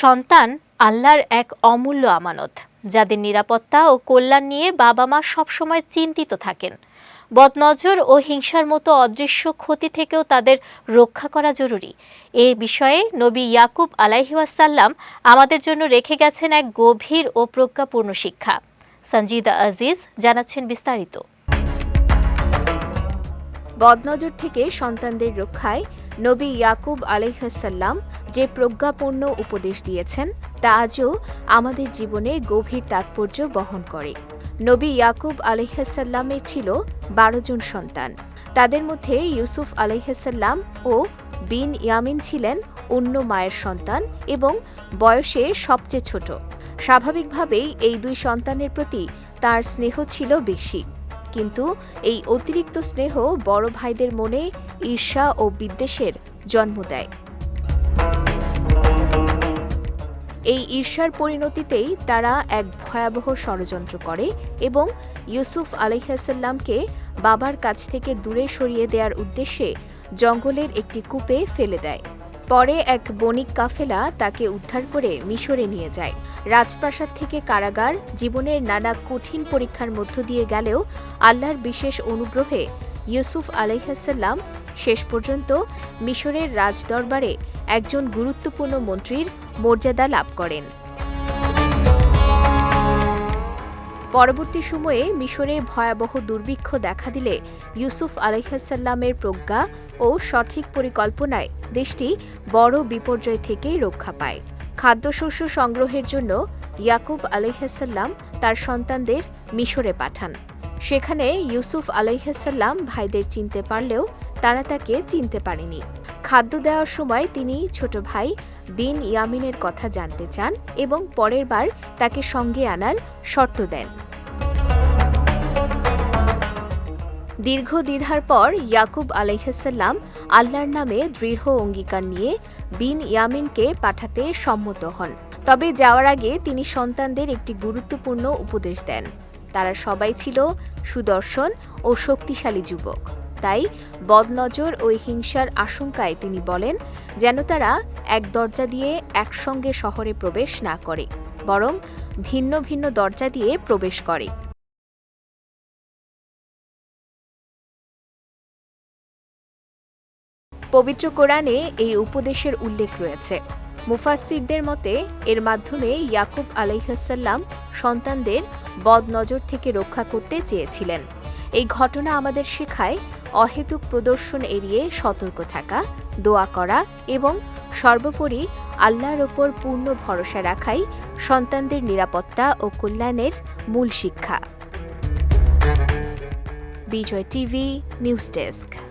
সন্তান আল্লাহর এক অমূল্য আমানত, যাদের নিরাপত্তা ও কল্যাণ নিয়ে বাবা মা সবসময় চিন্তিত থাকেন। বদনজর ও হিংসার মতো অদৃশ্য ক্ষতি থেকেও তাদের রক্ষা করা জরুরি। এ বিষয়ে নবী ইয়াকুব আলাইহিওয়াসাল্লাম আমাদের জন্য রেখে গেছেন এক গভীর ও প্রজ্ঞাপূর্ণ শিক্ষা। সঞ্জিদা আজিজ জানাচ্ছেন বিস্তারিত। বদনজর থেকে সন্তানদের রক্ষায় নবী ইয়াকুব আলহাসাল্লাম যে প্রজ্ঞাপূর্ণ উপদেশ দিয়েছেন, তা আজও আমাদের জীবনে গভীর তাৎপর্য বহন করে। নবী ইয়াকুব আলহাসাল্লামের ছিল বারো জন সন্তান। তাদের মধ্যে ইউসুফ আলহাসাল্লাম ও বিন ইয়ামিন ছিলেন অন্য মায়ের সন্তান এবং বয়সে সবচেয়ে ছোট। স্বাভাবিকভাবেই এই দুই সন্তানের প্রতি তার স্নেহ ছিল বেশি। কিন্তু এই অতিরিক্ত স্নেহ বড় ভাইদের মনে ঈর্ষা ও বিদ্বেষের জন্ম দেয়। এই ঈর্ষার পরিণতিতেই তারা এক ভয়াবহ ষড়যন্ত্র করে এবং ইউসুফ আলহাসাল্লামকে বাবার কাছ থেকে দূরে সরিয়ে দেওয়ার উদ্দেশ্যে জঙ্গলের একটি কূপে ফেলে দেয়। পরে এক বণিক কাফেলা তাকে উদ্ধার করে মিশরে নিয়ে যায়। রাজপ্রাসাদ থেকে কারাগার, জীবনের নানা কঠিন পরীক্ষার মধ্য দিয়ে গেলেও আল্লাহর বিশেষ অনুগ্রহে ইউসুফ আলহাসাল্লাম শেষ পর্যন্ত মিশরের রাজদরবারে একজন গুরুত্বপূর্ণ মন্ত্রীর মর্যাদা লাভ করেন। পরবর্তী সময়ে মিশরে ভয়াবহ দুর্ভিক্ষ দেখা দিলে ইউসুফ আলাইহাসাল্লামের প্রজ্ঞা ও সঠিক পরিকল্পনায় দেশটি বড় বিপর্যয় থেকেই রক্ষা পায়। খাদ্যশস্য সংগ্রহের জন্য ইয়াকুব আলাইহাসাল্লাম তার সন্তানদের মিশরে পাঠান। সেখানে ইউসুফ আলাইহাসাল্লাম ভাইদের চিনতে পারলেও তারা তাকে চিনতে পারেনি। খাদ্য দেওয়ার সময় তিনি ছোট ভাই বিন ইয়ামিনের কথা জানতে চান এবং পরের বার তাকে সঙ্গে আনার শর্ত দেন। দীর্ঘ দ্বিধার পর ইয়াকুব আলাইহাসাল্লাম আল্লাহর নামে দৃঢ় অঙ্গীকার নিয়ে বিন ইয়ামিনকে পাঠাতে সম্মত হন। তবে যাওয়ার আগে তিনি সন্তানদের একটি গুরুত্বপূর্ণ উপদেশ দেন। তারা সবাই ছিল সুদর্শন ও শক্তিশালী যুবক। তাই বদনজর ও হিংসার আশঙ্কায় তিনি বলেন যেন তারা এক দরজা দিয়ে একসঙ্গে শহরে প্রবেশ না করে, বরং ভিন্ন ভিন্ন দরজা দিয়ে প্রবেশ করে। পবিত্র কোরআনে এই উপদেশের উল্লেখ রয়েছে। মুফাসিরদের মতে, এর মাধ্যমে ইয়াকুব আলাইহাসাল্লাম সন্তানদের বদনজর থেকে রক্ষা করতে চেয়েছিলেন। এই ঘটনা আমাদের শেখায় অহেতুক প্রদর্শন এড়িয়ে সতর্ক থাকা, দোয়া করা এবং সর্বোপরি আল্লাহর ওপর পূর্ণ ভরসা রাখাই সন্তানদের নিরাপত্তা ও কল্যাণের মূল শিক্ষা। Bijoy TV, news desk.